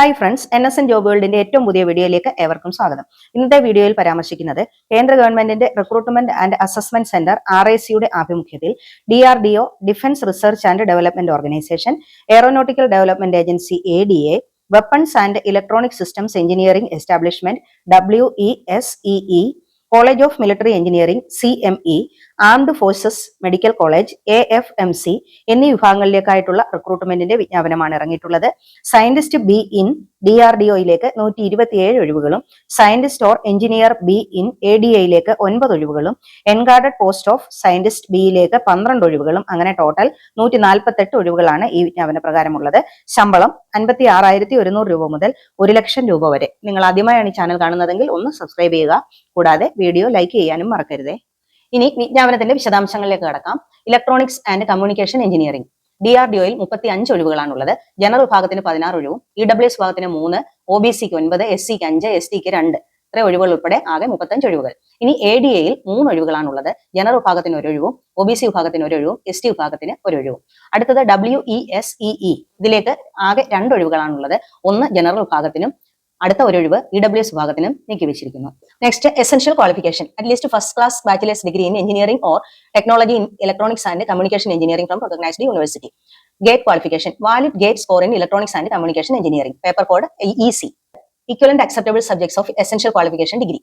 Hi friends N S N job വേൾഡിന്റെ ഏറ്റവും പുതിയ വീഡിയോയിലേക്ക് ഏവർക്കും സ്വാഗതം ഇന്നത്തെ വീഡിയോയിൽ പരാമർശിക്കുന്നത് കേന്ദ്ര ഗവൺമെന്റിന്റെ recruitment and assessment centre R I സിയുടെ ആഭിമുഖ്യത്തിൽ D R D O defence research and development organisation aeronautical development agency A D A weapons and electronic systems engineering establishment W E S E college of military engineering C M E armed forces medical college A F M C എന്നീ വിഭാഗങ്ങളിലേക്കായിട്ടുള്ള റിക്രൂട്ട്മെന്റിന്റെ വിജ്ഞാപനമാണ് ഇറങ്ങിയിട്ടുള്ളത് scientist B in D R D ഒയിലേക്ക് നൂറ്റി ഇരുപത്തിയേഴ് ഒഴിവുകളും scientist or engineer B in A D എയിലേക്ക് ഒൻപത് ഒഴിവുകളും ungraded post of scientist ബിയിലേക്ക് പന്ത്രണ്ട് ഒഴിവുകളും അങ്ങനെ ടോട്ടൽ നൂറ്റി നാൽപ്പത്തെട്ട് ഒഴിവുകളാണ് ഈ വിജ്ഞാപന പ്രകാരമുള്ളത് ശമ്പളം അൻപത്തി ആറായിരത്തി ഒരുന്നൂറ് രൂപ മുതൽ ഒരു ലക്ഷം രൂപ വരെ നിങ്ങൾ ആദ്യമായാണ് ഈ ചാനൽ കാണുന്നതെങ്കിൽ ഒന്ന് സബ്സ്ക്രൈബ് ചെയ്യുക കൂടാതെ വീഡിയോ ലൈക്ക് ചെയ്യാനും മറക്കരുതേ ഇനി വിജ്ഞാപനത്തിന്റെ വിശദാംശങ്ങളിലേക്ക് കടക്കാം electronics and communication engineering D R ഡിഒയിൽ മുപ്പത്തി അഞ്ച് ഒഴിവുകളാണുള്ളത് ജനറൽ വിഭാഗത്തിന് പതിനാറ് ഒഴിവും ഇ ഡബ്ല്യു എസ് വിഭാഗത്തിന് മൂന്ന് ഒ ബി സിക്ക് ഒൻപത് എസ് സിക്ക് അഞ്ച് എസ് ടിക്ക് രണ്ട് ഇത്ര ഒഴിവുകൾ ഉൾപ്പെടെ ആകെ മുപ്പത്തഞ്ച് ഒഴിവുകൾ ഇനി എ ഡി എയിൽ മൂന്ന് ഒഴിവുകളാണുള്ളത് ജനറൽ വിഭാഗത്തിന് ഒരു ഒഴിവും ഒ ബി സി വിഭാഗത്തിന് ഒരു ഒഴിവും എസ് ടി വിഭാഗത്തിന് ഒരു ഒഴിവും അടുത്തത് W E S E E ഇതിലേക്ക് ആകെ രണ്ട് ഒഴിവുകളാണുള്ളത് ഒന്ന് ജനറൽ വിഭാഗത്തിനും അടുത്ത ഒരു ഒഴിവ് ഇ ഡബ്ല്യു എസ് വിഭാഗത്തിനും നീക്കി വെച്ചിരിക്കുന്നു next essential qualification at least first class bachelors degree in engineering or technology in electronics and communication engineering from recognised university GATE qualification valid GATE score in electronics and communication engineering paper code E C equivalent acceptable subjects of essential qualification degree.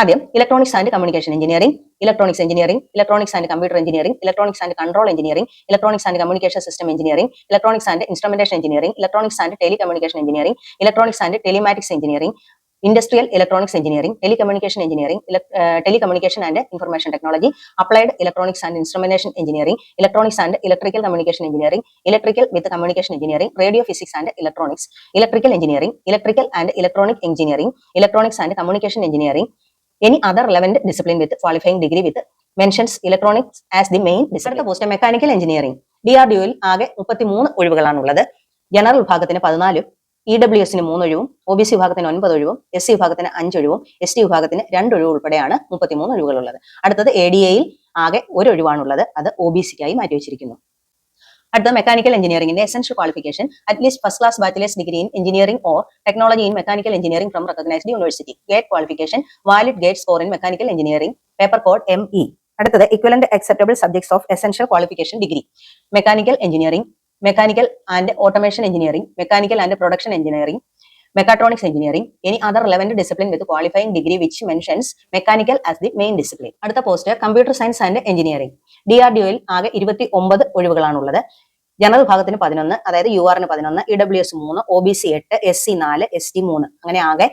Adhyam, electronics and communication engineering, electronics engineering, electronics and computer engineering, electronics and control engineering, electronics and communication system engineering, electronics and instrumentation engineering, electronics and telecommunication engineering, electronics and telematics engineering, industrial electronics engineering telecommunication engineering telecommunication and information technology applied electronics and instrumentation engineering electronics and electrical communication engineering electrical with communication engineering radio physics and electronics electrical engineering electrical and electronic engineering electronics and communication engineering any other relevant discipline with qualifying degree with mentions electronics as the main discipline post mechanical engineering D R D ഒയിൽ ആകെ മുപ്പത്തിമൂന്ന് ഒഴിവുകളാണുള്ളത് general വിഭാഗത്തിന് പതിനാലും E e W എസിന് മൂന്നൊഴിവും O B C വിഭാഗത്തിന് ഒൻപത് ഒഴിവും S C വിഭാഗത്തിന് അഞ്ചൊഴിവും S T വിഭാഗത്തിന് രണ്ടൊഴിവ് ഉൾപ്പെടെയാണ് മുപ്പത്തിമൂന്ന് ഒഴിവുകളുള്ളത് അടുത്തത് എ ഡി എയിൽ ആകെ ഒരു ഒഴിവാണുള്ളത് അത് ഒ ബി സിക്കായി മാറ്റിവെച്ചിരിക്കുന്നു അടുത്ത മെക്കാനിക്കൽ എഞ്ചിനീയറിംഗിന്റെ essential qualification at least first class bachelor's degree in engineering or technology in mechanical engineering from recognised university GATE qualification valid GATE score in mechanical engineering paper code M E അടുത്തത് equivalent acceptable subjects of essential qualification degree mechanical engineering mechanical and automation engineering mechanical and production engineering mechatronics engineering any other relevant discipline with qualifying degree which mentions mechanical as the main discipline അടുത്ത post computer science and engineering D R D ഒയിൽ ആകെ ഇരുപത്തി ഒമ്പത് ഒഴിവുകളാണുള്ളത് general ഭാഗത്തിന് പതിനൊന്ന് അതായത് U ആറിന് പതിനൊന്ന് E W S മൂന്ന് ഒ ബി സി എട്ട് എസ് സി നാല് എസ് ടി മൂന്ന് അങ്ങനെ ആകെ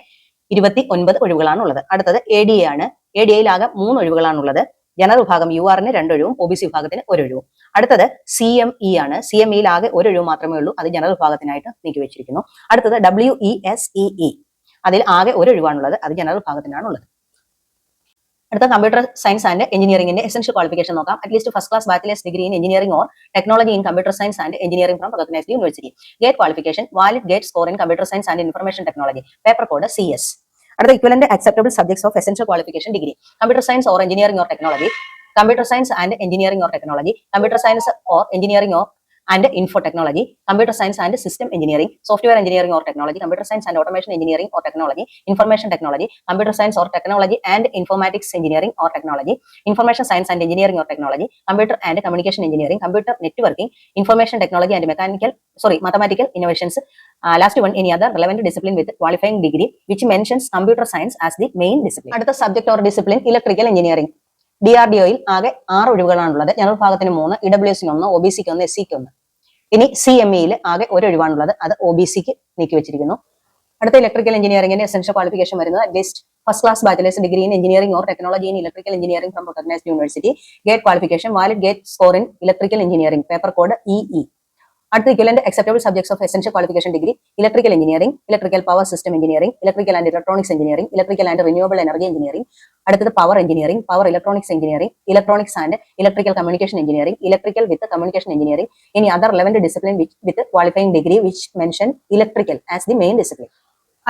ഇരുപത്തി ഒൻപത് ഒഴിവുകളാണുള്ളത് അടുത്തത് എ ഡി എ ആണ് എ ഡി എയിൽ ആകെ മൂന്ന് ഒഴിവുകളാണുള്ളത് ജനറൽ വിഭാഗം യു ആറിന് രണ്ടൊഴിവും ഒ ബി സി വിഭാഗത്തിന് ഒരൊഴിവും അടുത്തത് സി എം ഇ ആണ് സി എം ഇയിൽ e ആകെ ഒരു ഒഴിവ് മാത്രമേ ഉള്ളൂ അത് ജനറൽ ഭാഗത്തിനായിട്ട് നീക്കി വെച്ചിരിക്കുന്നു അടുത്തത് W E S E E അതിൽ ആകെ ഒരു ഒഴിവാണുള്ളത് അത് ജനറൽ ഉള്ളത് അടുത്ത കമ്പ്യൂട്ടർ സയൻസ് ആൻഡ് എഞ്ചിനീയറിംഗിന്റെ എസൻഷ്യൽ ക്വാളിഫിക്കേഷൻ നോക്കാം at least first class bachelor's degree in engineering or technology in computer science and engineering from recognised university GATE qualification valid GATE score in computer science and information technology paper code C S അടുത്ത equivalent acceptable subjects of essential qualification degree computer science or engineering or technology computer science and engineering or technology, computer science or engineering or and info technology, computer science and system engineering, software engineering or technology, computer science and automation engineering or technology, information technology, computer science or technology and informatics engineering or technology, information science and engineering or technology, computer and communication engineering, computer networking, information technology and mathematical innovations. Uh, last one, any other relevant discipline with qualifying degree which mentions computer science as the main discipline. Another subject or discipline, electrical engineering. D R D ഒയിൽ ആകെ ആറ് ഒഴിവുകളാണുള്ളത് general ഭാഗത്തിന് മൂന്ന് E W എസിന് ഒന്ന് O B സിക്ക് ഒന്ന് S സിക്ക് ഒന്ന് ഇനി സി എം ഇയിൽ ആകെ ഒരു ഒഴിവാണുള്ളത് അത് ഒ ബി സിക്ക് നീക്കി വെച്ചിരിക്കുന്നു അടുത്ത ഇലക്ട്രിക്കൽ എഞ്ചിനീയറിംഗിന്റെ എസൻഷ്യൽ ക്വാളിഫിക്കേഷൻ വരുന്നത് at least first class bachelor's degree in engineering or technology in electrical engineering from recognised university GATE qualification valid GATE score in electrical engineering paper code E E അടുത്ത equivalent acceptable subjects of essential qualification degree electrical engineering electrical power system engineering electrical and electronics engineering electrical and renewable energy engineering അടുത്തത് power engineering power electronics engineering electronics and electrical communication engineering electrical with communication engineering any other relevant discipline with qualifying degree which mention electrical as the main discipline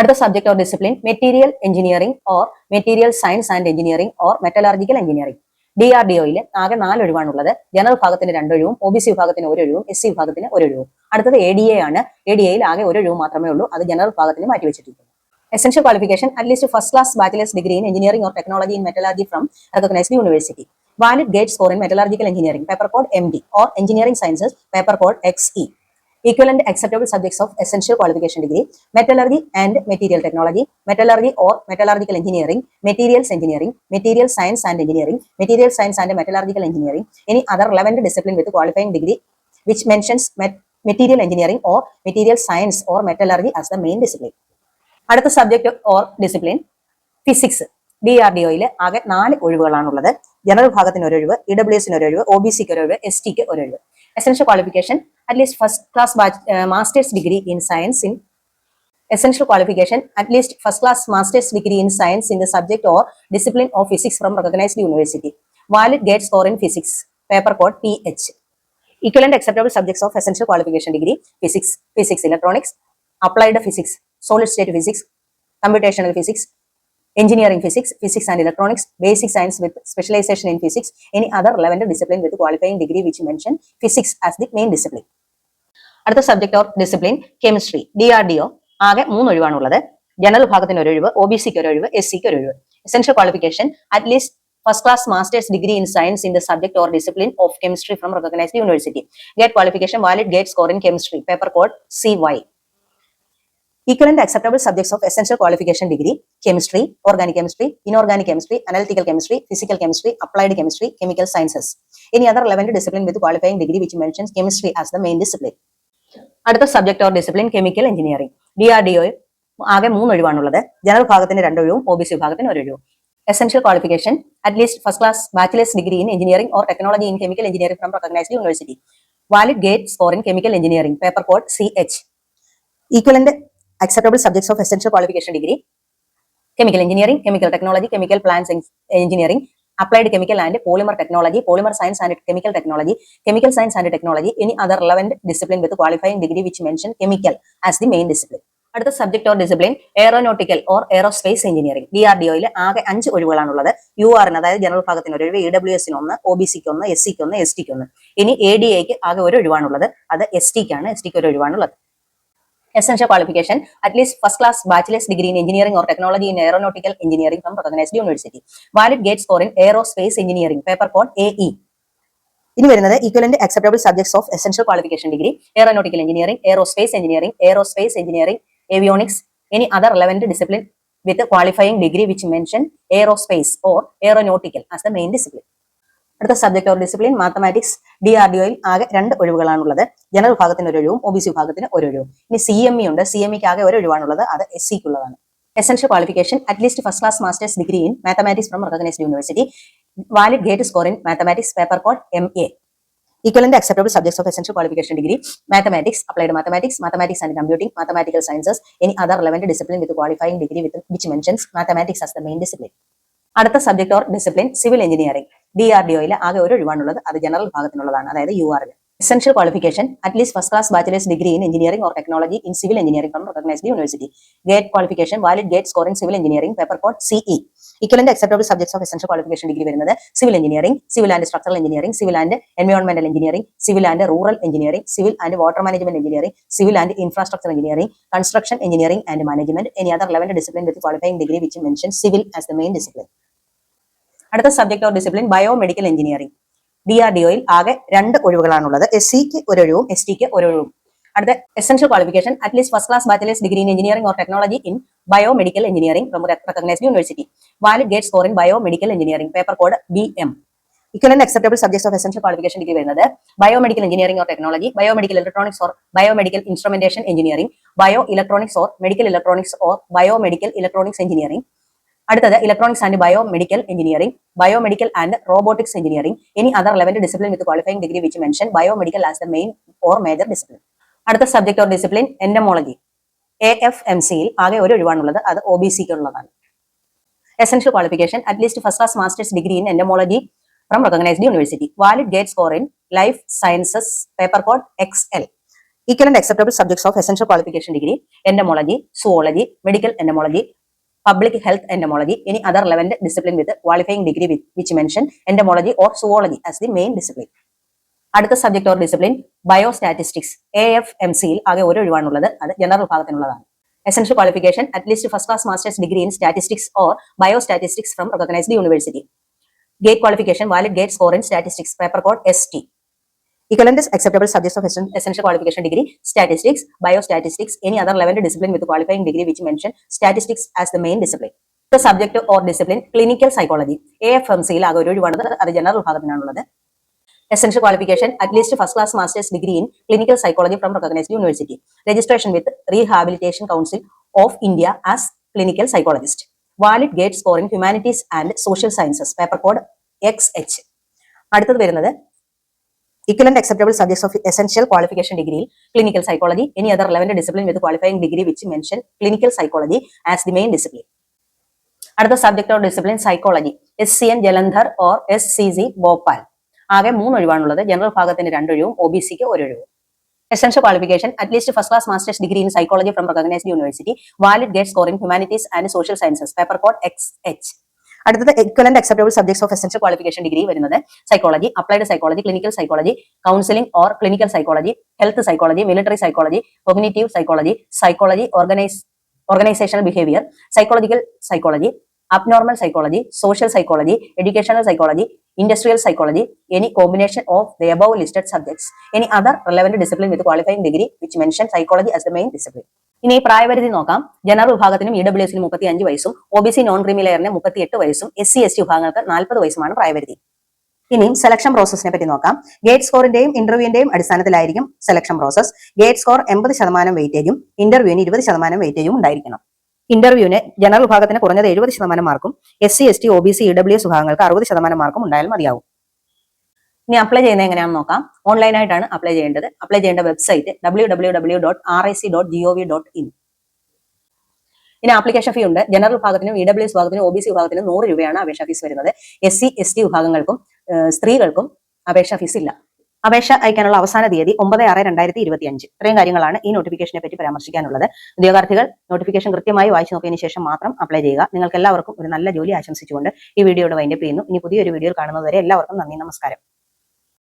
അടുത്ത subject or discipline material engineering or material science and engineering or metallurgical engineering D R D oil ആകെ നാലൊഴിവാണ് ഉള്ളത് general വിഭാഗത്തിന് രണ്ടൊഴിവും O B C വിഭാഗത്തിന് ഒരൊഴിവും S C വിഭാഗത്തിന് ഒരു ഒരൊഴിവും അടുത്തത് എ ഡി എ ആണ് എ ഡി എയിൽ ആകെ ഒരൊഴിവ് മാത്രമേ ഉള്ളൂ അത് ജനറൽ വിഭാഗത്തിന് മാറ്റി വെച്ചിട്ടുണ്ട് essential qualification at least first class bachelor's degree in engineering or technology in metallurgy from recognised university valid GATE score in metallurgical engineering paper code M D or engineering sciences paper code X E equivalent acceptable subjects of essential qualification degree, metallurgy and material technology, metallurgy or metallurgical engineering, materials engineering, material science and engineering, material science and metallurgical engineering, any other relevant discipline with qualifying degree which mentions met material engineering or material science or metallurgy as the main discipline. അടുത്ത subject or discipline physics D R D ഒയിലെ ആകെ നാല് ഒഴിവുകളാണുള്ളത് general ഭാഗത്തിന് ഒരൊഴിവ് E W എസിന് ഒരൊഴിവ് O B സിക്ക് ഒരൊഴിവ് S ടിക്ക് ഒരൊഴിവ് Essential qualification, at least first class uh, master's degree in science in essential qualification, at least first class master's degree in science in the subject or discipline of physics from recognized university. Valid gate score in physics, paper code PH. Equivalent acceptable subjects of essential qualification degree, physics, physics electronics, applied physics, solid state physics, computational physics, engineering physics physics and electronics basic science with specialisation in physics any other relevant discipline with qualifying degree which mention physics as the main discipline അടുത്ത subject of discipline chemistry D R D O ആകെ മൂന്ന് ഒഴിവാണുള്ളത് general വിഭാഗത്തിന് ഒരു ഒഴിവ് O B സിക്ക് ഒരു ഒഴിവ് എസ് സിക്ക് ഒരു ഒഴിവ് essential qualification at least first class master's degree in science in the subject or discipline of chemistry from recognised university GATE qualification valid GATE score in chemistry paper code C Y equivalent acceptable subjects of essential qualification degree chemistry organic chemistry inorganic chemistry analytical chemistry physical chemistry applied chemistry chemical sciences any other relevant discipline with qualifying degree which mention chemistry as the main discipline അടുത്ത subject or discipline chemical engineering D R D O ആകെ മൂന്നൊഴിവാണുള്ളത് general വിഭാഗത്തിന്റെ രണ്ടൊഴിവും O B C വിഭാഗത്തിന് ഒരൊഴിവും essential qualification at least first class bachelor's degree in engineering or technology in chemical engineering from recognised university valid GATE score in chemical engineering paper code C H equivalent acceptable subjects of essential qualification degree chemical engineering chemical technology chemical plant engineering applied chemical and polymer technology polymer science and chemical technology chemical science and technology any other relevant discipline with qualifying degree which mention chemical as the main discipline അടുത്ത subject or discipline aeronautical or aerospace engineering D R D ഒയിൽ ആകെ അഞ്ച് ഒഴിവുകളാണ് ഉള്ളത് U ആറിന് അതായത് general ഭാഗത്തിന് ഒരു ഒഴിവ് E W എസിന് ഒന്ന് ഒ ബി സിക്ക് ഒന്ന് എസ് സിക്ക് ഒന്ന് എസ് ടിക്ക് ഒന്ന് ഇനി എ ഡി എക്ക് ആകെ ഒരു ഒഴിവാണുള്ളത് അത് എസ് ടിക്കാണ് എസ് ടിക്ക് ഒരു ഒഴിവാണുള്ളത് essential qualification at least first class bachelor's degree in engineering or technology in aeronautical engineering from recognized university valid gate score in aerospace engineering paper code AE ഇനി വരുന്നത് equivalent acceptable subjects of essential qualification degree aeronautical engineering aerospace engineering aerospace engineering avionics any other relevant discipline with qualifying degree which mention aerospace or aeronautical as the main discipline അടുത്ത subject or discipline mathematics D R D ഒയിൽ ആകെ രണ്ട് ഒഴിവുകളാണുള്ളത് general ഭാഗത്തിന് ഒരു ഒഴിവും O B C വിഭാഗത്തിന് ഒരു ഒഴിവും ഇനി സി എം ഇ ഉണ്ട് സി എം ഇക്ക് e ആകെ ഒരു ഒഴിവാണുള്ളത് അത് എസ് ഉള്ളതാണ് essential qualification at least first class master's degree in mathematics from recognised university valid GATE score in mathematics paper code M A equivalent acceptable subjects of essential qualification degree mathematics applied mathematics mathematics and computing mathematical sciences any other relevant discipline with qualifying degree with which mentions mathematics as the main discipline അടുത്ത subject or discipline civil engineering D R D ഒയിൽ ആകെ ഒരു ഒഴിവാണുള്ളത് അത് general വിഭാഗത്തിനുള്ളതാണ് അതായത് U ആറിൽ essential qualification at least first class bachelor's degree in engineering or technology in civil engineering from recognised university GATE qualification valid GATE score in civil engineering paper code CE equivalent acceptable subjects of essential qualification degree വരുന്നത് civil engineering civil and structural engineering civil and എൻവയോൺമെന്റൽ engineering civil and rural engineering civil and water management engineering civil and infrastructure engineering construction engineering and management any other level discipline with qualifying degree which mention civil as the main discipline അടുത്ത subject or discipline biomedical engineering D R D ഒയിൽ ആകെ രണ്ട് ഒഴിവുകളാണുള്ളത് S സിക്ക് ഒഴിവും S ടിക്ക് ഒഴിവും അടുത്ത essential qualification at least first class bachelor's degree in engineering or technology in biomedical engineering from recognised university valid GATE score in biomedical engineering paper code B M equivalent acceptable subject of essential qualification degree വരുന്നത് biomedical engineering or technology biomedical electronics or biomedical instrumentation engineering bioelectronics or medical electronics or biomedical electronics engineering അടുത്തത് electronics and biomedical engineering biomedical and robotics engineering any other level discipline with qualifying degree which mention biomedical as the main or major discipline അടുത്ത subject or discipline entomology A F M സിയിൽ ആകെ ഒരു ഒഴിവാണുള്ളത് അത് O B സിക്ക് ഉള്ളതാണ് essential qualification at least first class master's degree in entomology from recognised university valid GATE score in life sciences paper code X L equivalent acceptable subjects of essential qualification degree entomology zoology medical entomology public health entomology any other relevant discipline with qualifying degree which mention entomology or zoology as the main discipline അടുത്ത subject or discipline biostatistics A F M സിയിൽ ആകെ ഒരു ഒഴിവാണുള്ളത് അത് general വിഭാഗത്തിനുള്ളതാണ് essential qualification at least first class master's degree in statistics or biostatistics from recognized university. Gate qualification valid gate score in statistics paper code ST. Equivalent is acceptable subjects of essential qualification degree, statistics, biostatistics, any other relevant discipline with qualifying degree which mention statistics as the main discipline. The subject or discipline clinical psychology. afmc F M സിയിൽ ആകെ ഒരു ഒഴിവാണത് അത് general essential qualification at least first class master's degree in clinical psychology from recognized university registration with rehabilitation council of india as clinical psychologist valid gate scoring humanities and social sciences paper code xh അടുത്തത് വരുന്നത് equivalent acceptable subjects of essential qualification degree clinical psychology any other relevant discipline with qualifying degree which mention clinical psychology as the main discipline അടുത്ത subject or discipline psychology S C N Jalandhar or S C C Bhopal ആകെ മൂന്ന് ഒഴിവാണുള്ളത് general ഭാഗത്തിന് രണ്ടൊഴിവും O B സിക്ക് ഒരൊഴിവും essential qualification at least first class master's degree in psychology from recognized university valid gate score in humanities and social sciences paper code xh അടുത്തത് equivalent acceptable subjects of essential qualification degree വരുന്നത് psychology applied psychology clinical psychology counselling or clinical psychology health psychology military psychology cognitive psychology psychology organise organisational behaviour psychological psychology abnormal psychology social psychology educational psychology industrial psychology any combination of the above listed subjects any other relevant discipline with qualifying degree which mention psychology as the main discipline ഇനി പ്രായപരിധി നോക്കാം general വിഭാഗത്തിനും E W എസിന് മുപ്പത്തി അഞ്ച് വയസ്സും O B C non creamy ലെയറിന് മുപ്പത്തി എട്ട് വയസ്സും എസ് സി എസ് ടി വിഭാഗങ്ങൾക്ക് നാൽപ്പത് വയസ്സുമാണ് പ്രായപരിധി ഇനിയും സെലക്ഷൻ പ്രോസസ്സിനെ പറ്റി നോക്കാം ഗേറ്റ് സ്കോറിന്റെയും ഇന്റർവ്യൂവിന്റെയും അടിസ്ഥാനത്തിലായിരിക്കും സെലക്ഷൻ പ്രോസസ് ഗേറ്റ് സ്കോർ എൺപത് ശതമാനം വെയിറ്റേജും ഇന്റർവ്യൂവിന് ഇരുപത് ശതമാനം വെയിറ്റേജും ഉണ്ടായിരിക്കണം ഇന്റർവ്യൂവിന് ജനറൽ വിഭാഗത്തിന് കുറഞ്ഞത് എഴുപത് ശതമാനം മാർക്കും S C S T O B C E W S വിഭാഗങ്ങൾക്ക് അറുപത് ശതമാനം മാർക്കും ഉണ്ടായാൽ മതിയാവും ഇനി അപ്ലൈ ചെയ്യുന്നത് എങ്ങനെയാണെന്ന് നോക്കാം ഓൺലൈനായിട്ടാണ് അപ്ലൈ ചെയ്യേണ്ടത് അപ്ലൈ ചെയ്യേണ്ട website W W W dot R I C dot G O V dot in ഇനി ആപ്ലിക്കേഷൻ ഫീ ഉണ്ട് ജനറൽ വിഭാഗത്തിനും ഇ ഡബ്ല്യു എസ് വിഭാഗത്തിനും ഒ ബി സി വിഭാഗത്തിനും നൂറ് രൂപയാണ് അപേക്ഷാ ഫീസ് വരുന്നത് എസ് സി എസ് ടി വിഭാഗങ്ങൾക്കും സ്ത്രീകൾക്കും അപേക്ഷാ ഫീസ് ഇല്ല അപേക്ഷ അയക്കാനുള്ള അവസാന തീയതി ഒമ്പത് ആറ് രണ്ടായിരത്തി ഇരുപത്തി അഞ്ച് ഇത്രയും കാര്യങ്ങളാണ് ഈ നോട്ടിഫിക്കേഷനെ പറ്റി പരാമർശിക്കാനുള്ളത് ഉദ്യോഗാർത്ഥികൾ നോട്ടിഫിക്കേഷൻ കൃത്യമായി വായിച്ചു നോക്കിയതിനു ശേഷം മാത്രം അപ്ലൈ ചെയ്യുക നിങ്ങൾക്ക് എല്ലാവർക്കും ഒരു നല്ല ജോലി ആശംസിച്ചുകൊണ്ട് ഈ വീഡിയോയുടെ വൈൻഡപ്പ് ചെയ്യുന്നു ഇനി പുതിയൊരു വീഡിയോ കാണുന്നതുവരെ എല്ലാവർക്കും നന്ദി നമസ്കാരം